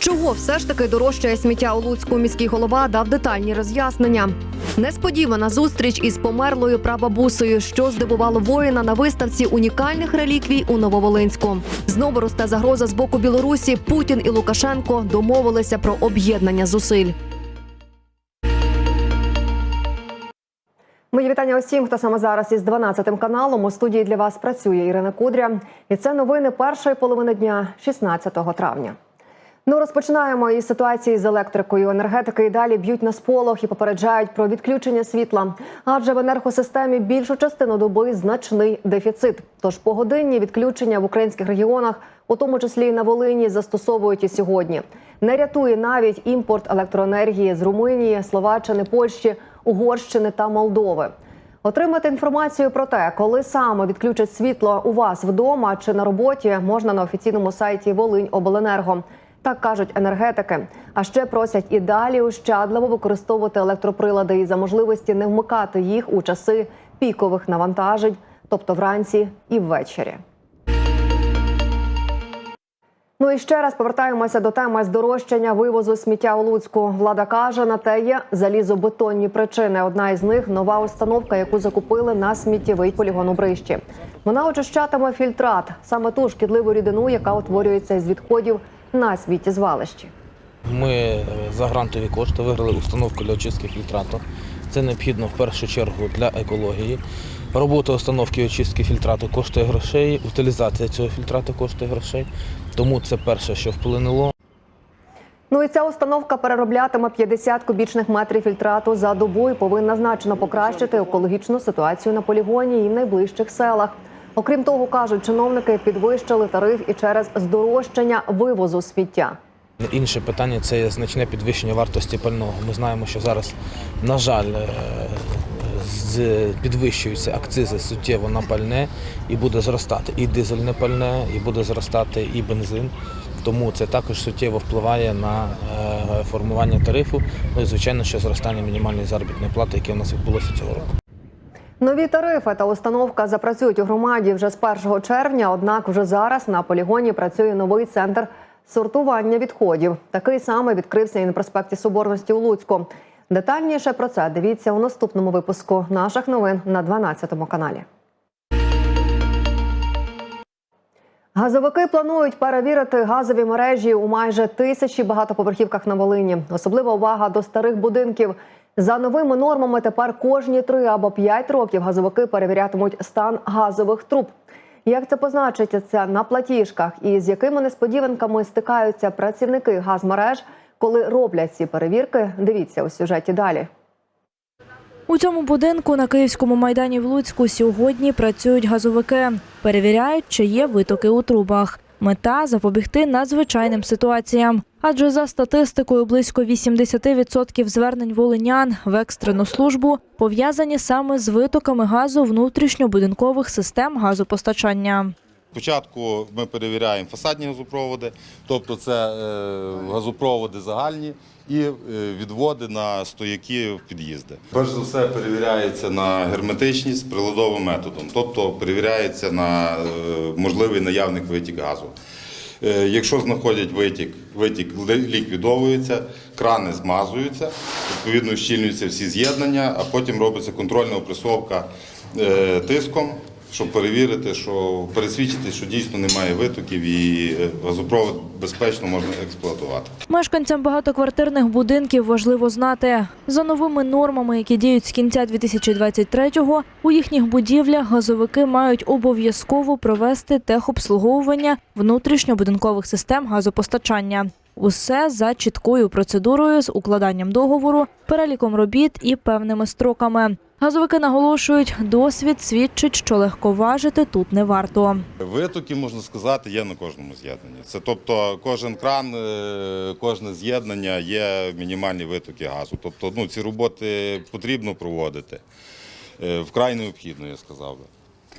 Чого все ж таки дорожчає сміття у Луцьку? Міський голова дав детальні роз'яснення. Несподівана зустріч із померлою прабабусею, що здивувало воїна на виставці унікальних реліквій у Нововолинську. Знову росте загроза з боку Білорусі. Путін і Лукашенко домовилися про об'єднання зусиль. Мої вітання усім, хто саме зараз із 12 каналом. У студії для вас працює Ірина Кудря. І це новини першої половини дня, 16 травня. Ну, розпочинаємо із ситуації з електрикою. Енергетики і далі б'ють на сполох і попереджають про відключення світла. Адже в енергосистемі більшу частину доби значний дефіцит. Тож погодинні відключення в українських регіонах, у тому числі і на Волині, застосовують і сьогодні. Не рятує навіть імпорт електроенергії з Румунії, Словаччини, Польщі, Угорщини та Молдови. Отримати інформацію про те, коли саме відключать світло у вас вдома чи на роботі, можна на офіційному сайті Волинь Обленерго. Так кажуть енергетики. А ще просять і далі ощадливо використовувати електроприлади і за можливості не вмикати їх у часи пікових навантажень, тобто вранці і ввечері. Ну і ще раз повертаємося до теми здорожчання вивозу сміття у Луцьку. Влада каже, на те є залізобетонні причини. Одна із них нова установка, яку закупили на сміттєвий полігон у Брищі. Вона очищатиме фільтрат, саме ту шкідливу рідину, яка утворюється із відходів на сміттєзвалищі. Ми е, за грантові кошти виграли установку для очистки фільтрату. Це необхідно в першу чергу для екології. Робота установки очистки фільтрату коштує грошей, утилізація цього фільтрату коштує грошей. Тому це перше, що вплинуло. Ну і ця установка перероблятиме 50 кубічних метрів фільтрату за добу і повинна значно покращити екологічну ситуацію на полігоні і в найближчих селах. Окрім того, кажуть, чиновники підвищили тариф і через здорожчання вивозу сміття. Інше питання це значне підвищення вартості пального. Ми знаємо, що зараз, на жаль, е, підвищуються акцизи суттєво на пальне і буде зростати і дизельне пальне, і буде зростати і бензин. Тому це також суттєво впливає на е, формування тарифу. Ну і звичайно, що зростання мінімальної заробітної плати, яке у нас відбулося цього року. Нові тарифи та установка запрацюють у громаді вже з 1 червня. Однак вже зараз на полігоні працює новий центр сортування відходів. Такий самий відкрився і на проспекті Соборності у Луцьку. Детальніше про це дивіться у наступному випуску наших новин на 12 каналі. Газовики планують перевірити газові мережі у майже тисячі багатоповерхівках на Волині. Особлива увага до старих будинків. За новими нормами тепер кожні три або п'ять років газовики перевірятимуть стан газових труб. Як це позначиться на платіжках і з якими несподіванками стикаються працівники газмереж, коли роблять ці перевірки? Дивіться у сюжеті далі. У цьому будинку на Київському майдані в Луцьку сьогодні працюють газовики. Перевіряють, чи є витоки у трубах. Мета запобігти надзвичайним ситуаціям. Адже за статистикою близько 80% звернень волинян в екстрену службу пов'язані саме з витоками газу внутрішньобудинкових систем газопостачання. Спочатку ми перевіряємо фасадні газопроводи, тобто це е, газопроводи загальні і е, відводи на стояки в під'їзди. Перш за все перевіряється на герметичність приладовим методом, тобто перевіряється на е, можливий наявник витік газу. Е, Якщо знаходять витік, витік ліквідовується, крани змазуються, відповідно щільнюються всі з'єднання, а потім робиться контрольна опресовка тиском, щоб перевірити, що пересвідчити, що дійсно немає витоків і е, газопровод безпечно можна експлуатувати. Мешканцям багатоквартирних будинків важливо знати, за новими нормами, які діють з кінця 2023-го, у їхніх будівлях газовики мають обов'язково провести техобслуговування внутрішньобудинкових систем газопостачання. Усе за чіткою процедурою з укладанням договору, переліком робіт і певними строками. Газовики наголошують, досвід свідчить, що легковажити тут не варто. Витоки, можна сказати, є на кожному з'єднанні. Це тобто кожен кран, е, кожне з'єднання є мінімальні витоки газу. Тобто ну, ці роботи потрібно проводити. Е, Вкрай необхідно, я сказав би.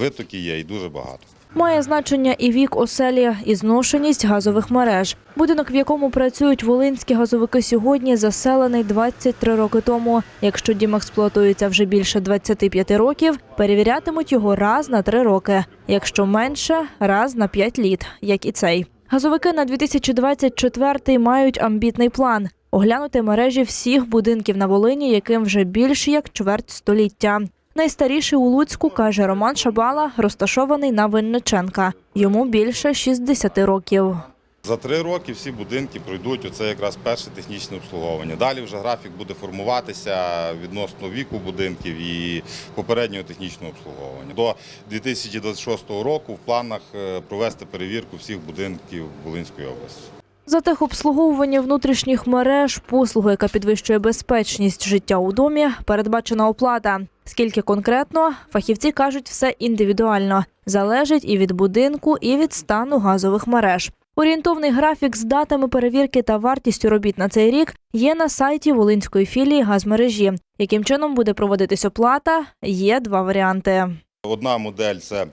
Витоки є і дуже багато. Має значення і вік оселі, і зношеність газових мереж. Будинок, в якому працюють волинські газовики сьогодні, заселений 23 роки тому. Якщо дім експлуатується вже більше 25 років, перевірятимуть його раз на 3 роки. Якщо менше раз на 5 літ, як і цей. Газовики на 2024 мають амбітний план оглянути мережі всіх будинків на Волині, яким вже більше як чверть століття. Найстаріший у Луцьку, каже Роман Шабала, розташований на Винниченка. Йому більше 60 років. За три роки всі будинки пройдуть оце якраз перше технічне обслуговування. Далі вже графік буде формуватися відносно віку будинків і попереднього технічного обслуговування. До 2026 року в планах е, провести перевірку всіх будинків Волинської області. За техобслуговування внутрішніх мереж, послугу, яка підвищує безпечність життя у домі, передбачена оплата. Скільки конкретно, фахівці кажуть, все індивідуально. Залежить і від будинку, і від стану газових мереж. Орієнтовний графік з датами перевірки та вартістю робіт на цей рік є на сайті Волинської філії газмережі. Яким чином буде проводитись оплата? Є два варіанти. Одна модель це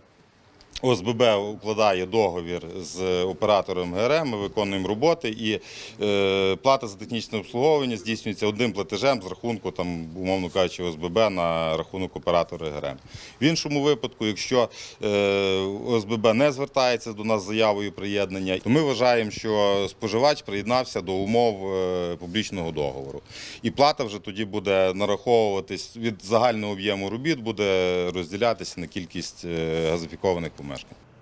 ОСББ укладає договір з оператором ГРМ, ми виконуємо роботи і е, плата за технічне обслуговування здійснюється одним платежем з рахунку, там, умовно кажучи, ОСББ на рахунок оператора ГРМ. В іншому випадку, якщо е, ОСББ не звертається до нас з заявою приєднання, то ми вважаємо, що споживач приєднався до умов е, публічного договору. І плата вже тоді буде нараховуватись від загального об'єму робіт, буде розділятися на кількість газифікованих помешкань.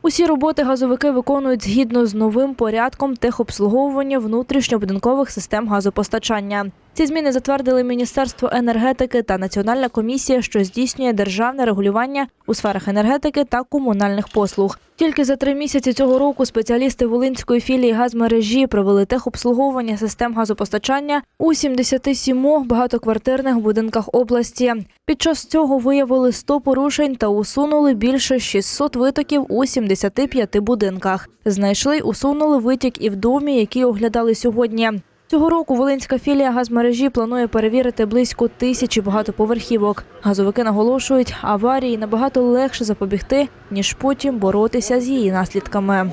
Усі роботи газовики виконують згідно з новим порядком техобслуговування внутрішньобудинкових систем газопостачання. Ці зміни затвердили Міністерство енергетики та Національна комісія, що здійснює державне регулювання у сферах енергетики та комунальних послуг. Тільки за три місяці цього року спеціалісти Волинської філії газмережі провели техобслуговування систем газопостачання у 77 багатоквартирних будинках області. Під час цього виявили 100 порушень та усунули більше 600 витоків у 75 будинках. Знайшли усунули витік і в домі, який оглядали сьогодні. Цього року Волинська філія газмережі планує перевірити близько тисячі багатоповерхівок. Газовики наголошують, аварії набагато легше запобігти, ніж потім боротися з її наслідками.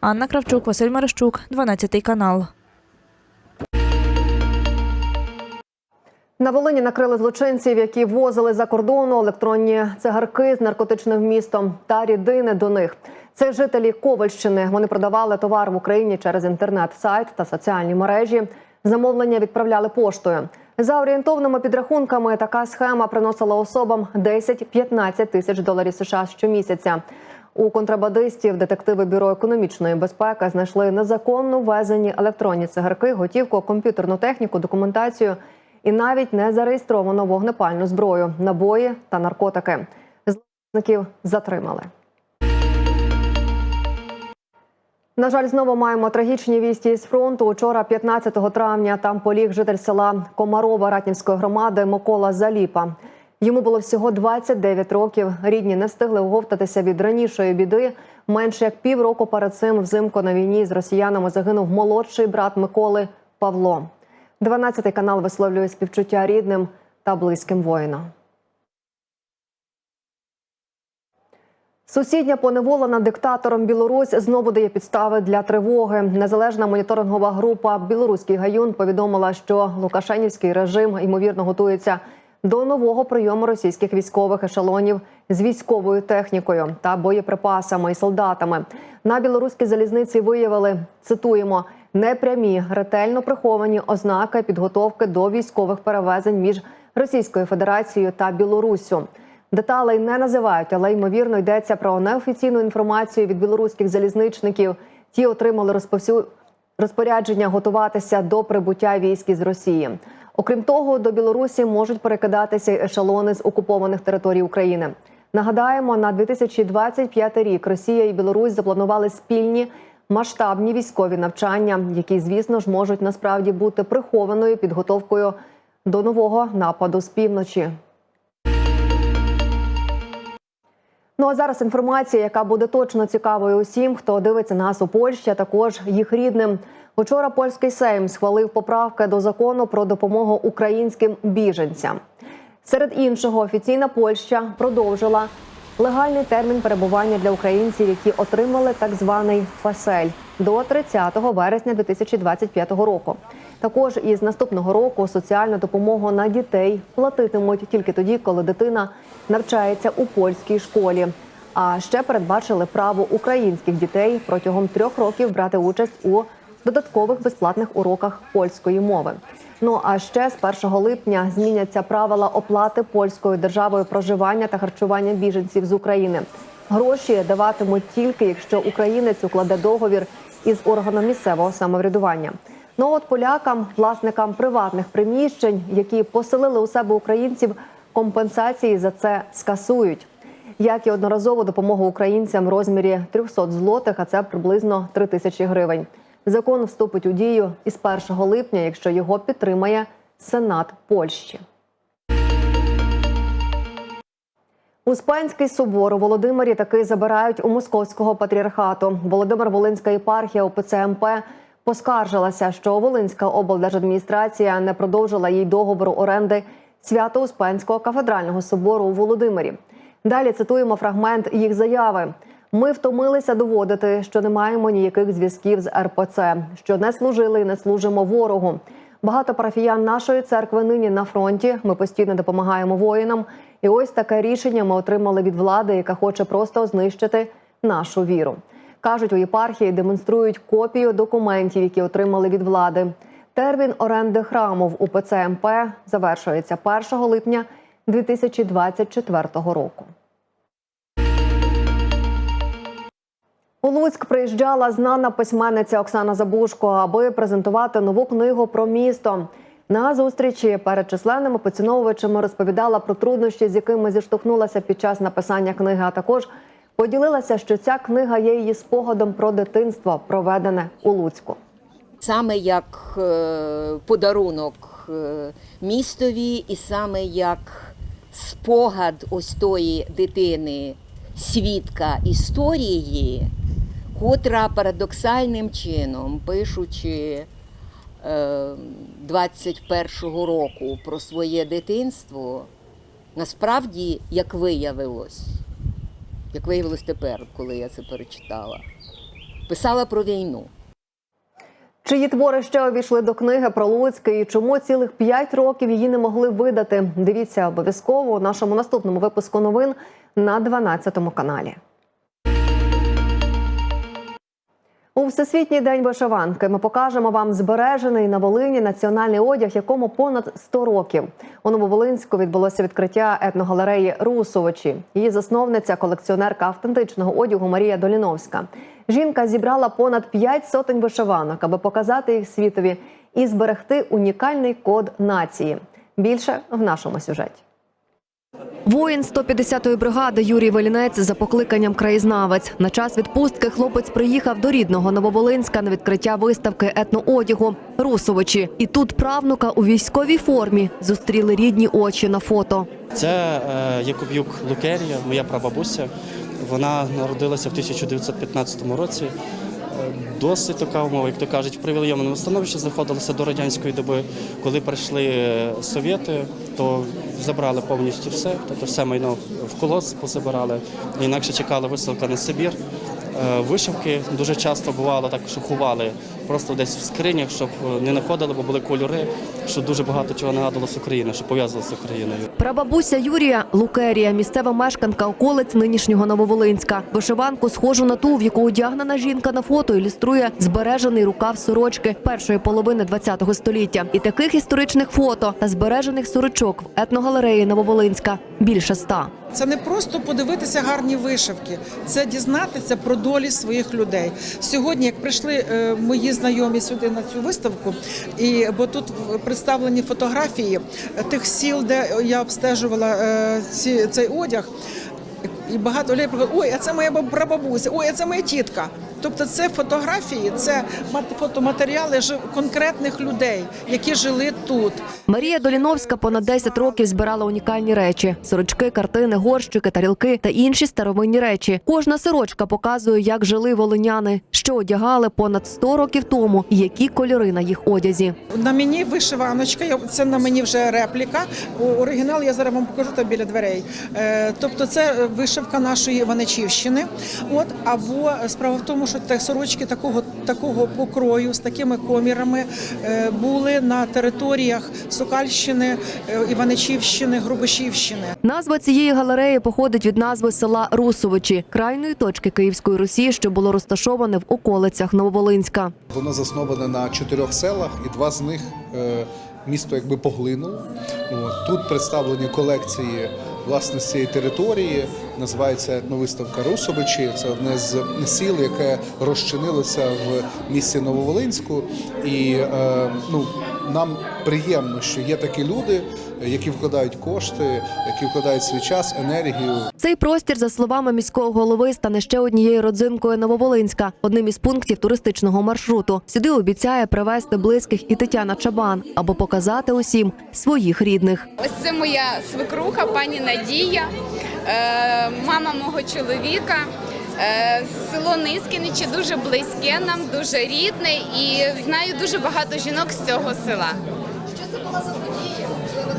Анна Кравчук, Василь Мерещук, 12 канал. На Волині накрили злочинців, які возили за кордону електронні цигарки з наркотичним вмістом та рідини до них. Це жителі Ковальщини. Вони продавали товар в Україні через інтернет-сайт та соціальні мережі. Замовлення відправляли поштою. За орієнтовними підрахунками, така схема приносила особам 10-15 тисяч доларів США щомісяця. У контрабандистів детективи бюро економічної безпеки знайшли незаконно ввезені електронні цигарки, готівку, комп'ютерну техніку, документацію і навіть не зареєстровано вогнепальну зброю, набої та наркотики. Зловмисників затримали. На жаль, знову маємо трагічні вісті з фронту. Учора, 15 травня, там поліг житель села Комарова Ратнівської громади Микола Заліпа. Йому було всього 29 років. Рідні не встигли оговтатися від ранішої біди. Менше як півроку перед цим взимку на війні з росіянами загинув молодший брат Миколи Павло. 12 канал висловлює співчуття рідним та близьким воїнам. Сусідня поневолена диктатором Білорусь знову дає підстави для тривоги. Незалежна моніторингова група Білоруський гаюн повідомила, що Лукашенівський режим ймовірно готується до нового прийому російських військових ешелонів з військовою технікою та боєприпасами і солдатами. На білоруській залізниці виявили цитуємо непрямі ретельно приховані ознаки підготовки до військових перевезень між Російською Федерацією та Білоруссю. Деталей не називають, але ймовірно йдеться про неофіційну інформацію від білоруських залізничників. Ті отримали розповсю... розпорядження готуватися до прибуття військ із Росії. Окрім того, до Білорусі можуть перекидатися ешелони з окупованих територій України. Нагадаємо, на 2025 рік Росія і Білорусь запланували спільні масштабні військові навчання, які, звісно ж, можуть насправді бути прихованою підготовкою до нового нападу з півночі. Ну а зараз інформація, яка буде точно цікавою усім, хто дивиться нас у Польщі, а також їх рідним. Учора польський сейм схвалив поправки до закону про допомогу українським біженцям. Серед іншого, офіційна Польща продовжила легальний термін перебування для українців, які отримали так званий фасель до 30 вересня 2025 року. Також із наступного року соціальну допомогу на дітей платитимуть тільки тоді, коли дитина навчається у польській школі. А ще передбачили право українських дітей протягом трьох років брати участь у додаткових безплатних уроках польської мови. Ну а ще з 1 липня зміняться правила оплати польською державою проживання та харчування біженців з України. Гроші даватимуть тільки, якщо українець укладе договір із органом місцевого самоврядування. Ну от полякам, власникам приватних приміщень, які поселили у себе українців, компенсації за це скасують. Як і одноразову допомогу українцям в розмірі 300 злотих, а це приблизно 3 тисячі гривень. Закон вступить у дію із 1 липня, якщо його підтримає Сенат Польщі. Успенський собор у Володимирі таки забирають у московського патріархату. Володимир Волинська єпархія ОПЦ МП поскаржилася, що Волинська облдержадміністрація не продовжила їй договору оренди Свято-Успенського кафедрального собору у Володимирі. Далі цитуємо фрагмент їх заяви. Ми втомилися доводити, що не маємо ніяких зв'язків з РПЦ, що не служили і не служимо ворогу. Багато парафіян нашої церкви нині на фронті. Ми постійно допомагаємо воїнам. І ось таке рішення ми отримали від влади, яка хоче просто знищити нашу віру. Кажуть, у єпархії демонструють копію документів, які отримали від влади. Термін оренди храму в УПЦ МП завершується 1 липня 2024 року. У Луцьк приїжджала знана письменниця Оксана Забушко, аби презентувати нову книгу про місто. На зустрічі перед численними поціновувачами розповідала про труднощі, з якими зіштовхнулася під час написання книги. А також поділилася, що ця книга є її спогадом про дитинство, проведене у Луцьку. саме як е, подарунок е, містові, і саме як спогад ось тої дитини, свідка історії, котра парадоксальним чином, пишучи е, 21-го року про своє дитинство, насправді, як виявилось, як виявилось тепер, коли я це перечитала, писала про війну. Чиї твори ще увійшли до книги про Луцьк і чому цілих п'ять років її не могли видати? Дивіться обов'язково у нашому наступному випуску новин на 12 каналі. У всесвітній день вишиванки ми покажемо вам збережений на Волині національний одяг, якому понад 100 років. У Нововолинську відбулося відкриття етногалереї Русовичі. Її засновниця, колекціонерка автентичного одягу Марія Доліновська. Жінка зібрала понад 5 сотень вишиванок, аби показати їх світові і зберегти унікальний код нації. Більше в нашому сюжеті. Воїн 150-ї бригади Юрій Велінець за покликанням краєзнавець. На час відпустки хлопець приїхав до рідного Нововолинська на відкриття виставки етноодягу Русовичі. І тут правнука у військовій формі зустріли рідні очі на фото. Це е, Якуб'юк Лукерія, моя прабабуся. Вона народилася в 1915 році. Досить така умова, як то кажуть, в привілейованому становищі знаходилася до радянської доби. Коли прийшли е, совєти, то забрали повністю все, тобто все майно в колос позабирали. Інакше чекала висилка на Сибір. Е, Вишивки дуже часто бувало так, що ховали просто десь в скринях, щоб е, не знаходили, бо були кольори, що дуже багато чого нагадувало з України, що пов'язувало з Україною. Прабабуся Юрія Лукерія, місцева мешканка околиць нинішнього Нововолинська. Вишиванку схожу на ту, в яку одягнена жінка на фото, ілюструє збережений рукав сорочки першої половини ХХ століття. І таких історичних фото та збережених сорочок в етногалереї Нововолинська більше ста. Це не просто подивитися гарні вишивки, це дізнатися про долі своїх людей. Сьогодні, як прийшли е, мої знайомі сюди на цю виставку, і бо тут представлені фотографії тих сіл, де я обстежувала е, ці, цей одяг. І багато людей приходять, ой, а це моя баб- прабабуся, ой, а це моя тітка. Тобто це фотографії, це мат- фотоматеріали конкретних людей, які жили тут. Марія Доліновська понад 10 років збирала унікальні речі: сорочки, картини, горщики, тарілки та інші старовинні речі. Кожна сорочка показує, як жили волиняни, що одягали понад 100 років тому, і які кольори на їх одязі. На мені вишиваночка, це на мені вже репліка. Оригінал я зараз вам покажу там біля дверей. Е, тобто це вишивка нашої Іваничівщини. От або справа в тому, що що сорочки такого, такого покрою з такими комірами е, були на територіях Сокальщини, е, Іваничівщини, Грубишівщини. Назва цієї галереї походить від назви села Русовичі, крайної точки Київської Русі, що було розташоване в околицях Нововолинська. Воно засноване на чотирьох селах, і два з них е, місто якби поглинуло. Тут представлені колекції власне з цієї території. Називається етновиставка Русовичі. Це одне з сіл, яке розчинилося в місті Нововолинську. І е, ну, нам приємно, що є такі люди, які вкладають кошти, які вкладають свій час, енергію Цей простір, за словами міського голови, стане ще однією родзинкою Нововолинська, одним із пунктів туристичного маршруту. Сюди обіцяє привезти близьких і Тетяна Чабан, аби показати усім своїх рідних. Ось це моя свекруха, пані Надія, е, мама мого чоловіка. Е, Село Нискіничі дуже близьке нам, дуже рідне і знаю дуже багато жінок з цього села. Що це була за подія?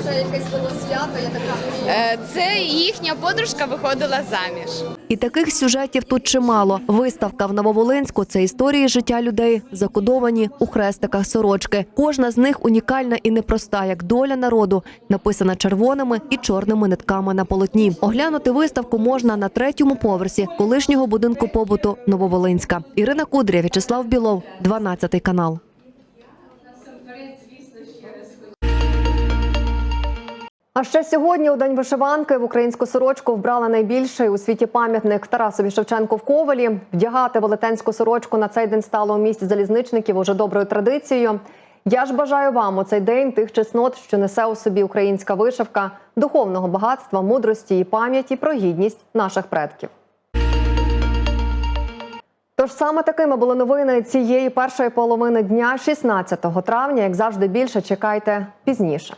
Це якесь було свято. Я така Е, Це їхня подружка виходила заміж. І таких сюжетів тут чимало. Виставка в Нововолинську це історії життя людей, закодовані у хрестиках сорочки. Кожна з них унікальна і непроста, як доля народу, написана червоними і чорними нитками на полотні. Оглянути виставку можна на третьому поверсі колишнього будинку побуту Нововолинська. Ірина Кудря, В'ячеслав Білов, 12 канал. А ще сьогодні, у день вишиванки, в українську сорочку вбрала найбільший у світі пам'ятник Тарасові Шевченку в Ковелі. Вдягати велетенську сорочку на цей день стало у місті залізничників уже доброю традицією. Я ж бажаю вам у цей день тих чеснот, що несе у собі українська вишивка, духовного багатства, мудрості і пам'яті про гідність наших предків. Тож саме такими були новини цієї першої половини дня, 16 травня. Як завжди, більше чекайте пізніше.